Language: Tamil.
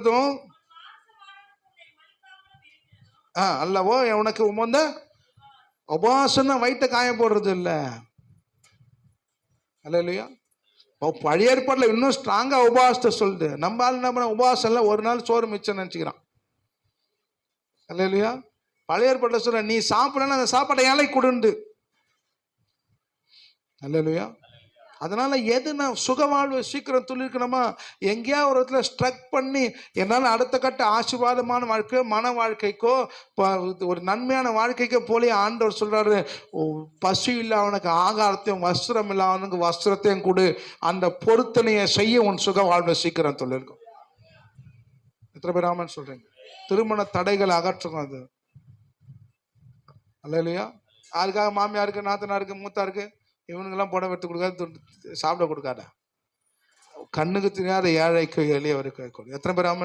அர்த்தம் ஆ அல்லவோ உனக்கு உமந்த உபாசன வயிற்ற காயம் போடுறது இல்லை அல்ல இல்லையா இப்போ பழைய ஏற்பாட்டில் இன்னும் ஸ்ட்ராங்காக உபாசத்தை சொல்லுது. நம்ம ஆள் என்ன பண்ண உபவாசம்ல ஒரு நாள் சோறு மிச்சம் நினச்சிக்கிறான். அல்ல இல்லையா பழைய ஏற்பாட்டில் சொல்ல நீ சாப்பிடலன்னா அந்த சாப்பாட்டை ஏழை கொடுண்டு அல்ல இல்லையா அதனால் எது நான் சுக வாழ்வை சீக்கிரம் துளிர்க்கணுமா எங்கேயா ஒரு இடத்துல ஸ்ட்ரக் பண்ணி என்னால் அடுத்த கட்ட ஆசீர்வாதமான வாழ்க்கையோ மன வாழ்க்கைக்கோ ஒரு நன்மையான வாழ்க்கைக்கோ போலே ஆண்டவர் சொல்கிறாரு பசு பசி இல்லாதவனுக்கு ஆகாரத்தையும் வஸ்திரம் இல்லாதவனுக்கு வஸ்திரத்தையும் கொடு. அந்த பொருத்தனையை செய்ய உன் சுக வாழ்வு சீக்கிரம் துளிர்க்கும். எத்தனை பேர் ஆமான்னு சொல்கிறீங்க திருமண தடைகளை அகற்றும் அது. அல்ல இல்லையா யாருக்காக மாமியாருக்கு நாத்தனாருக்கு மூத்தாருக்கு? இவனுங்கெல்லாம் புடவை எடுத்து கொடுக்காது சாப்பிட கொடுக்காத. கண்ணுக்கு தெரியாத ஏழைக்கு எளியவருக்கு கொடு. எத்தனை பேர் ஆமாம்